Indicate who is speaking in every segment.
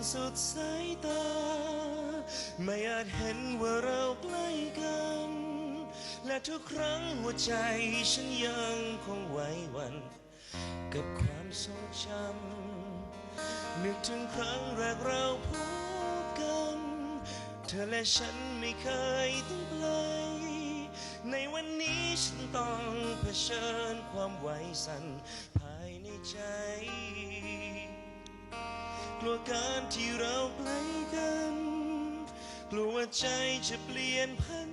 Speaker 1: สุดสายตา ไม่อาจเห็นว่าเราใกล้กัน และทุกครั้งหัวใจฉันยังคงไหวหวัน กับความทรงจำนึกถึงครั้งแรกเราพบกัน เธอและฉันไม่เคยต้องไกลในวันนี้ฉันต้องเผชิญความไหวสั่นภายในใจ กลัวการที่เราใกลกัน กลัวใจจะเปลี่ยนพัน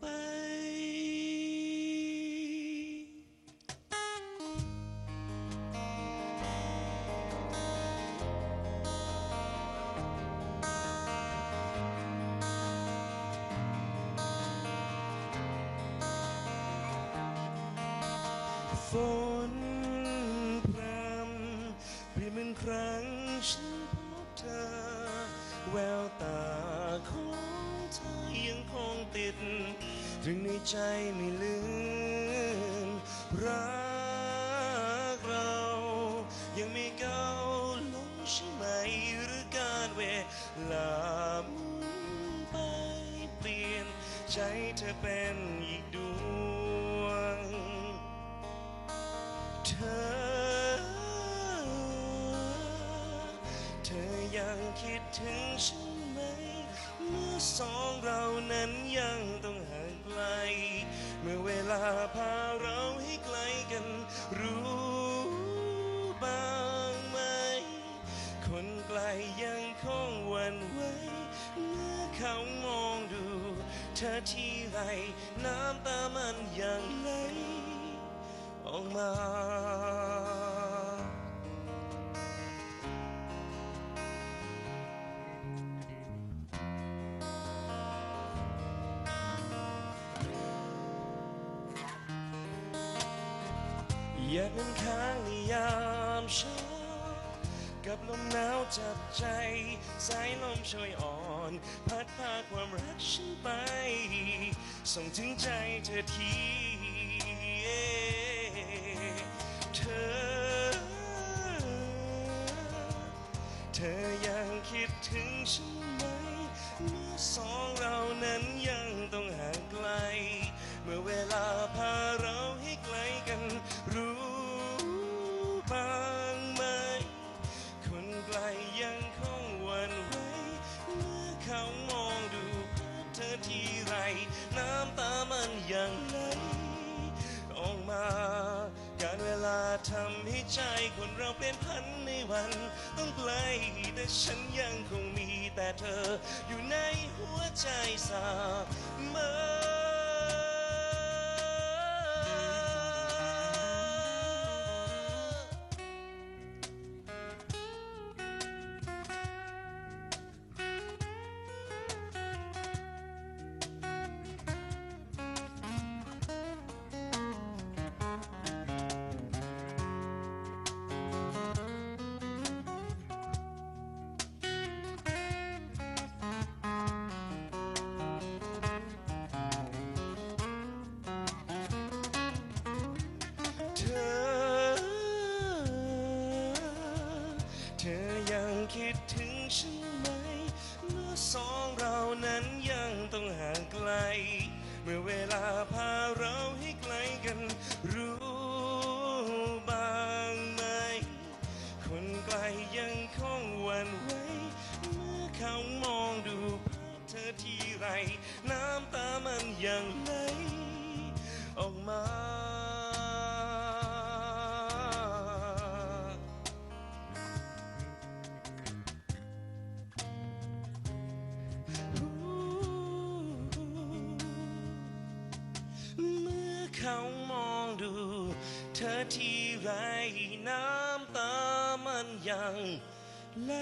Speaker 1: ไปฝน ครั้งฉันพบเธอ แววตาของเธอยังคงติดตรึงในใจไม่ลืมรักเรา ยังไม่เก้าลงใช่ไหมหรือการเวลามุนไปเปลี่ยนใจเธอเป็น ดถึงฉันไหม เมื่อสองเรานั้นยังต้องห่างไกล เมื่อเวลาพาเราให้ไกลกัน รู้บ้างไหม คนไกลยังคงหวันไหวเมื่อเขามองดู เธอที่ไรน้ำตามันยังไหลออกมา ยากเป็นค้างในยามเช้ากับลมหนาวจับใจ สายลมช่วยอ่อน พัดพาความรักฉันไป ส่งถึงใจเธอที เธอ เธอยังคิดถึงฉันไหม เมื่อสองเรานั้นยังต้องห่างไกล เมื่อเวลา ใจคนเราเปลี่ยนพันในวัน ต้องไกลแต่ฉันยังคงมีแต่เธอ อยู่ในหัวใจเสมอ ฉันไหม เมื่อสองเรานั้นยังต้องห่างไกล เมื่อเวลาพาเราให้ไกลกันรู้บ้างไหม คนไกลยังคงหวันไหวเมื่อเขามองดูภาพเธอทีไร น้ำตามันยังไหลออกมา เธอที่ไรน้ำตามันยังไหล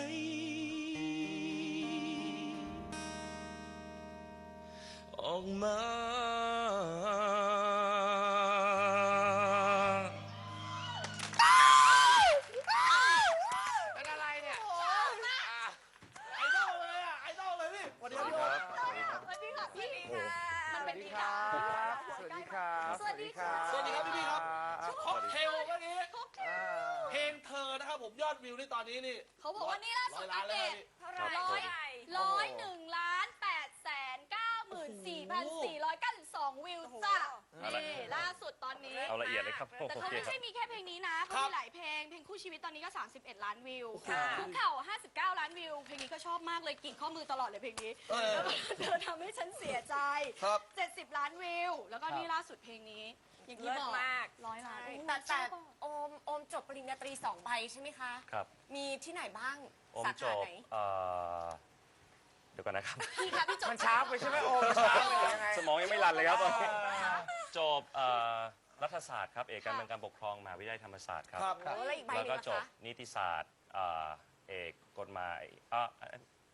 Speaker 1: ออกมา
Speaker 2: ธอนะครับผมยอดวิวนี่ตอนนี้นี่
Speaker 3: เขาบอกว่านี่ล่าสุด
Speaker 2: ร้อยล้านแล้ว
Speaker 3: อัป
Speaker 2: นะ
Speaker 3: เดต
Speaker 2: พี่
Speaker 4: เท่าไหร่
Speaker 3: ร้อยร้อยหนึ่งล้านแปดแสนเก้าหมื่นสี่พันสี่ร้อยเก้าสิบสองวิวจ้ะ
Speaker 5: เอาละ
Speaker 3: นี่ล่าสุดตอนนี้
Speaker 5: เอาละเอียดเลยครับ
Speaker 3: แต่
Speaker 5: โอ
Speaker 3: เขา
Speaker 5: เค
Speaker 3: ไม่
Speaker 5: ครั
Speaker 3: ใช่
Speaker 5: บ
Speaker 3: มีแค่เพลงนี้นะเขา
Speaker 2: ครับ
Speaker 3: มีหลายเพลง เพลงคู่ชีวิตตอนนี้ก็ 31 ล้านวิว
Speaker 2: ค่ะ
Speaker 3: คุกเข่า 59 ล้านวิว เพลงนี้ก็ชอบมากเลยกรีดข้อมือตลอดเลยเพลงนี้
Speaker 2: เออ
Speaker 3: แล้วก็เธอทำให้ฉันเสียใจ
Speaker 2: ครับ
Speaker 3: 70 ล้านวิว แล้วก็นี่ล่าสุดเพลงนี้ อย่างที่
Speaker 4: เลิ
Speaker 3: บ
Speaker 4: ศ
Speaker 3: อก
Speaker 4: มาก
Speaker 3: ร้อยล้าน
Speaker 4: ใช่
Speaker 3: โอ้
Speaker 4: แต่แต่
Speaker 3: ชอบอะ
Speaker 4: โอมโอมจบปริญญาตรีสองใบใช่ไหมคะ
Speaker 5: ครับ
Speaker 4: มีที่ไหนบ้าง
Speaker 5: อม
Speaker 4: สา
Speaker 5: จ
Speaker 4: ขา
Speaker 5: บ
Speaker 4: ไหน
Speaker 5: เอ่อเดี๋ยวก่อนนะครับ
Speaker 3: พี่คะพี่จบ
Speaker 6: มันช้าไปใช่ไหมโอมช้าไปหรือยังไง
Speaker 5: สมองยังไม่รันเลยครับตอนนี้จบเอ่อรัฐศาสตร์ครับ เอกการเมืองการปกครองมหาวิทยาลัยธรรมศาสตร์ครับ
Speaker 2: ครับ
Speaker 4: โอ้แล้วอีกใบห
Speaker 5: แล้ว
Speaker 4: นึง
Speaker 5: ก็
Speaker 4: นะ
Speaker 5: จบ
Speaker 4: คะ
Speaker 5: นิติศาสตร์เอ่อเอกกฎหมายเอ่อ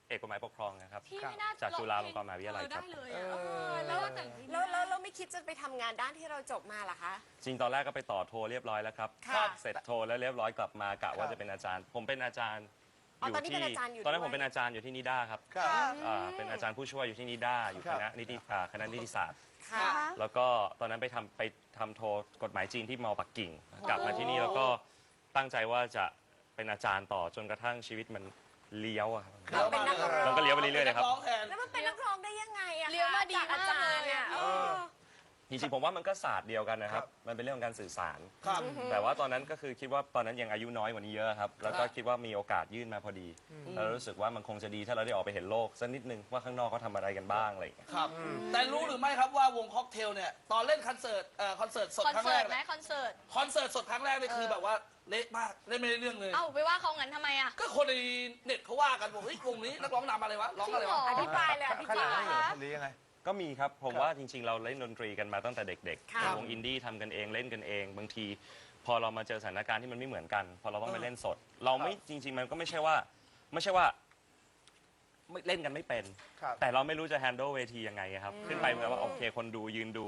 Speaker 5: เอกกฎหมายปกครองนะครับ
Speaker 3: พี่ไม่น่า
Speaker 5: จากจุฬาลงกรณ์มหาวิทยาลัย
Speaker 3: เออ
Speaker 5: ครับ
Speaker 3: ได้เลยอะ
Speaker 6: เออ
Speaker 3: แล้วแต่งเพลง
Speaker 4: แล้วแล้วแล้วไม่คิดจะไปทำงานด้านที่เราจบมาเหรอคะ
Speaker 5: จริงตอนแรกก็ไปต่อโทเรียบร้อยแล้วครับ
Speaker 4: ค่ะ
Speaker 5: เสร็จโทแล้วเรียบร้อยกลับมากะว่าจะเป็นอาจารย์ ผมเป็นอาจารย์
Speaker 4: อ๋อตอนนี้เป็นอาจารย์อยู่
Speaker 5: ตอนนั้น
Speaker 4: ด้วย
Speaker 5: ผมเป็นอาจารย์อยู่ที่นิด้าครับ
Speaker 6: ครับ
Speaker 5: อ่าเป็นอาจารย์ผู้ช่วยอยู่ที่นิด้าอยู่
Speaker 6: ครั
Speaker 5: ค
Speaker 6: บ
Speaker 5: ณะนิติอ่าคณะนิติศาสตร์
Speaker 4: ค่ะ
Speaker 5: แล้วก็ตอนนั้นไปทำไปทำโทกฎหมายจีนที่มอปักกิ่ง กลับมาที่นี่แล้วก็ตั้งใจว่าจะเป็นอาจารย์ต่อจนกระทั่งชีวิตมัน เลี้ยวอะครับ
Speaker 4: เราเป็นนักร้อง
Speaker 5: เราก็เลี้ยวไปเรื่อยๆเลยครับ
Speaker 2: ร้องแทน
Speaker 4: แล้วมันเป็นนักร้องได้ยังไงอะคะ
Speaker 3: เรียนมาดี
Speaker 4: จากอาจารย์เนี่ย
Speaker 3: มากเลยอะ
Speaker 4: เออ
Speaker 5: จริงๆผมว่ามันก็ศาสตร์เดียวกันนะครับ มันเป็นเรื่องของการสื่อสาร
Speaker 2: ครับ
Speaker 5: แต่ว่าตอนนั้นก็คือคิดว่าตอนนั้นยังอายุน้อยกว่านี้เยอะครับ แล้วก็
Speaker 2: ครับ
Speaker 5: คิดว่ามีโอกาสยื่นมาพอดีแล้วรู้สึกว่ามันคงจะดีถ้าเราได้ออกไปเห็นโลกสักนิดนึงว่าข้างนอกเขาทำอะไรกันบ้างอะไรอย่างเงี้ย
Speaker 2: ครับ แต่รู้หรือไม่ครับว่าวงค็อกเทลเนี่ยตอนเล่นคอนเสิร์ตเอ่อคอนเสิร์ตสด
Speaker 3: คอน
Speaker 2: ครั้ง
Speaker 3: เสิ
Speaker 2: แร
Speaker 3: ร์
Speaker 2: ก
Speaker 3: ตไหม
Speaker 2: เนี่ย
Speaker 3: คอนเสิร์ต
Speaker 2: คอนเสิร์ตสดครั้งแรกนี่คือแบบว่าเละมากเล่นไม่ได้เรื่องเลย
Speaker 3: เอ้าไปว่าเขางั้นทำไมอะ
Speaker 2: ก็คนในเน็ตเขาว่ากันบอกเฮ้ยวงนี้นักร้องนำอะไรวะร้องอะไรวะ
Speaker 4: อธิบายเลยอธิ
Speaker 6: ข
Speaker 4: บา
Speaker 6: นาด
Speaker 4: ย
Speaker 6: นั้นเหรอหรือยังไง
Speaker 5: ก็มีครับ ผม
Speaker 6: ครับ
Speaker 5: ว่าจริง ๆ เราเล่นดนตรีกันมาตั้งแต่เด็ก
Speaker 4: ค่ะ
Speaker 5: ๆวงอินดี้ทำกันเองเล่นกันเอง บางที พอเรามาเจอสถานการณ์ที่มันไม่เหมือนกัน พอเราต้องไปเล่นสด เราไม่จริง ๆ มันก็ไม่ใช่ว่า ไม่ใช่ว่าไม่เล่นกันไม่เป็น
Speaker 6: ครับ
Speaker 5: แต่เราไม่รู้จะ handle เวทียังไงอะครับ ขึ้นไปเหมือนว่าโอเคคนดูยืนดู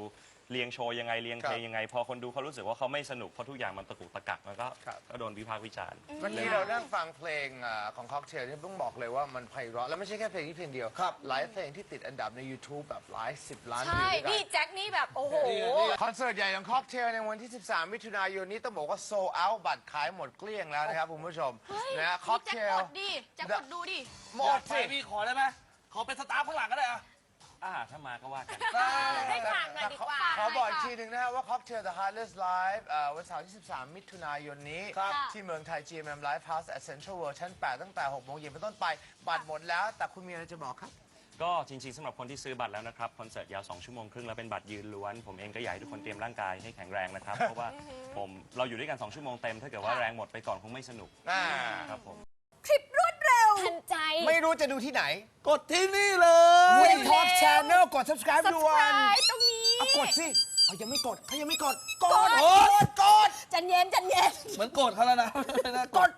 Speaker 5: เรียงโชว์ยังไงเรียงเพลงยังไง พอคนดูเขารู้สึกว่าเขาไม่สนุกเพราะทุกอย่างมันตะกุกตะกักมันก็
Speaker 6: ครับ
Speaker 5: ก็โดนวิพากษ์วิจารณ์
Speaker 6: เมื่อกี้เรานั่งฟังเพลงอ่าของค็อกเทลที่ต้องบอกเลยว่ามันไพเราะแล้วไม่ใช่แค่เพลงนี้เพลงเดียว
Speaker 2: ครับ
Speaker 6: หลายเพลงที่ติดอันดับใน YouTube แบบหลายสิบล้านวิ
Speaker 3: ใช่
Speaker 6: วด้วยกั
Speaker 3: นี่
Speaker 6: น
Speaker 3: แจ็คนี่แบบโอ้โห
Speaker 6: คอนเสิร์ตใหญ่ของค็อกเทลในวันที่ 13 มิถุนายนนี้ต้องบอกว่าโซเอาบัตรขายหมดเกลี้ยงแล้วนะครับคุณผู้ชม
Speaker 3: เฮ้ย
Speaker 6: นะค็อก
Speaker 3: แจ็
Speaker 6: เท
Speaker 3: ค
Speaker 6: ล
Speaker 3: กดดิ แจ็คกดดูดิ
Speaker 6: หม
Speaker 2: อยา
Speaker 6: ด
Speaker 2: กไป
Speaker 6: สิ
Speaker 2: พี่ขอได้ไหมขอเป็นสตาฟข้างหลังก็ได้อะ
Speaker 5: อ่าถ้ามาก็ว่ากัน
Speaker 4: ให้ฝากหน่อยดีกว่า
Speaker 6: ขอบอกอีกทีหนึ่งนะครับว่า Cocktail The Heartless Live เอ่อวันเสาร์ที่ 13 มิถุนายนนี้
Speaker 2: ครับ
Speaker 6: ที่เมืองไทย GMM Live House at Central World ชั้น 8 ตั้งแต่6โมงเย็นเป็นต้นไป บัตรหมดแล้ว แต่คุณมีอะไรจะบอกครับ
Speaker 5: ก็จริงๆสำหรับคนที่ซื้อบัตรแล้วนะครับ คอนเสิร์ตยาว 2 ชั่วโมงครึ่งแล้วเป็นบัตรยืนล้วน ผมเองก็อยากให้ทุกคนเตรียมร่างกายให้แข็งแรงนะครับ เพราะว่าผมเราอยู่ด้วยกัน 2 ชั่วโมงเต็ม ถ้าเกิดว่าแรงหมดไปก่อนคงไม่สนุก
Speaker 6: อ่า
Speaker 5: ครับผม
Speaker 4: ทันใจ
Speaker 6: ไม่ รู้จะดูที่ไหน
Speaker 2: กดที่นี่เลย
Speaker 6: Win Talk Channel กด subscribe ด่วน
Speaker 4: subscribe ตรงนี้
Speaker 6: เอากดสิเอายังไม่กดเขายังไม่กด กด
Speaker 2: กด
Speaker 6: กด
Speaker 4: จันเย็น จันเย็น
Speaker 2: เหมือนโกรธเขาแล้วนะ
Speaker 6: กด